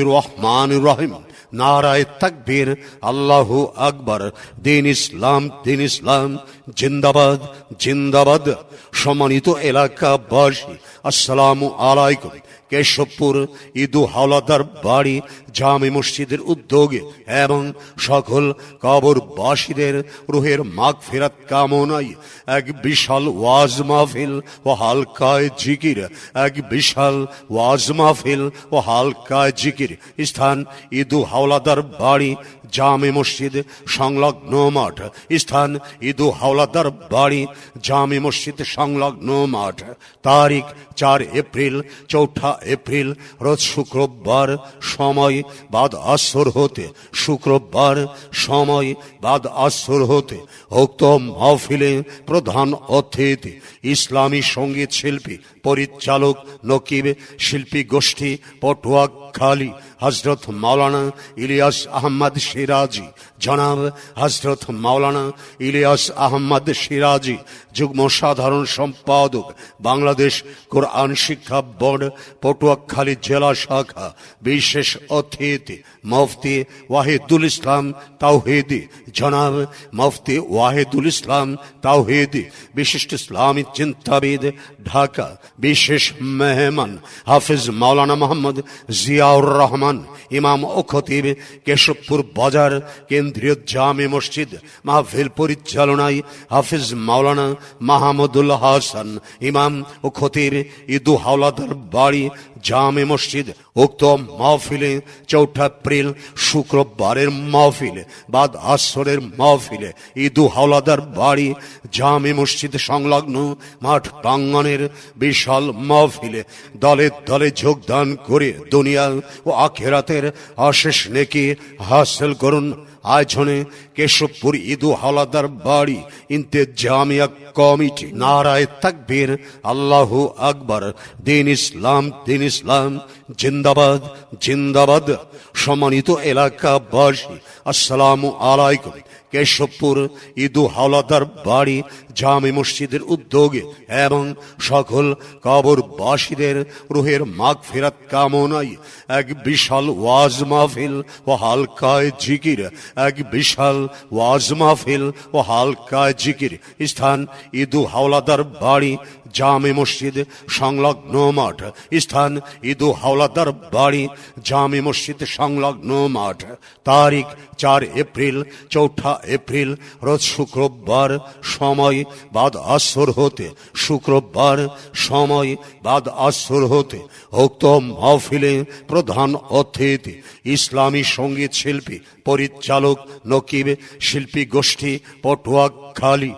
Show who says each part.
Speaker 1: রহমান রহিম নারায় তাকবীর আল্লাহু আকবর। জিন্দাবাদ। সম্মানিত এলাকাবাসী আসসালামু আলাইকুম। কেশবপুর, ইদু হাওলাদার বাড়ি, জামে মসজিদের উদ্যোগে এবং সকল কবরবাসীদের রুহের মাগ ফেরাত কামনায় এক বিশাল ওয়াজ মাহফিল ও হালকায় জিকির, এক বিশাল ওয়াজ মাহফিল ও হালকায় জিকির। স্থান ইদু হাওলাদার বাড়ি, জামে মসজিদ সংলগ্ন মাঠ। স্থান ইদু হাওলাদার বাড়ি, জামে মসজিদ সংলগ্ন মাঠ। তারিখ চার এপ্রিল, চৌঠা এপ্রিল, রোজ শুক্রবার, সময় বাদ আসর হতে, শুক্রবার, সময় বাদ আসর হতে উক্ত মাহফিলে প্রধান অতিথি, ইসলামী সংগীত শিল্পী, পরিচালক, নকিব, শিল্পী গোষ্ঠী, পটুয়া খালি হজরত মাওলানা ইলিয়াস আহমদ সিরাজি, জনাব হজরত মাওলানা ইলিয়াস আহমদ সিরাজি, যুগ্ম সাধারণ সম্পাদক, বাংলাদেশ কোরআন শিক্ষা বোর্ড পটুয়াখালী জেলা শাখা, বিশেষ অতিথি, মুফতি ওয়াহিদুল ইসলাম তাওহিদি। জনাব মুফতি ওয়াহিদুল ইসলাম তাওহিদি, বিশিষ্ট ইসলামী চিন্তাবিদ, ঢাকা। বিশেষ মেহমান, হাফিজ মাওলানা মোহাম্মদ জিয়াউর রহমান, ইমাম ও খতিব, কেশবপুর বাজার, কেন্দ্রীয় জামে মসজিদ, মাহফিল পরিচালনায় হাফিজ মাওলানা মাহমুদুল হাসান, ইমাম ও খতিব ইদু হাওলাদার বাড়ি জামে মসজিদ, উক্ত মাহফিলে চৌঠা এপ্রিল, শুক্রবারের মাহফিলে, বাদ আসরের মাহফিলে ইদু হাওলাদার বাড়ি, জামে মসজিদ সংলগ্ন মাঠ প্রাঙ্গনের বিশাল মাহফিলে দলে দলে যোগদান করে দুনিয়া ও আখেরাতের অশেষ নেকি হাসিল করুন। আয়োজনে কেশবপুর ইদু হলাদার বাড়ি, ইন্তেজামিয়া কমিটি, নারায় তাকবীর, আল্লাহ আকবর, দিন ইসলাম দিন ইসলাম জিন্দাবাদ জিন্দাবাদ। সম্মানিত এলাকাবাসী, আসসালামু আলাইকুম। কেশবপুর ইদু হাওলাদার বাড়ি, জামে মসজিদের উদ্যোগে এবং সকল কবরবাসীদের রুহের মাগ ফেরাত কামনায় এক বিশাল ওয়াজ মাহফিল ও হালকায় জিকির, এক বিশাল ওয়াজ মাহফিল ও হালকায় জিকির। স্থান ইদু হাওলাদার বাড়ি, জামে মসজিদ সংলগ্ন মাঠ। স্থান ইদু হাওলাদার বাড়ি জামে মসজিদ সংলগ্ন মাঠ। তারিখ চার এপ্রিল, চৌঠা এপ্রিল, রোজ শুক্রবার, সময় বাদ আসর হতে শুক্রবার, সময় বাদ আসর হতে উক্ত মাহফিলে প্রধান অতিথি, ইসলামী সংগীত শিল্পী, পরিচালক, নকিব, শিল্পী গোষ্ঠী পটুয়া খালি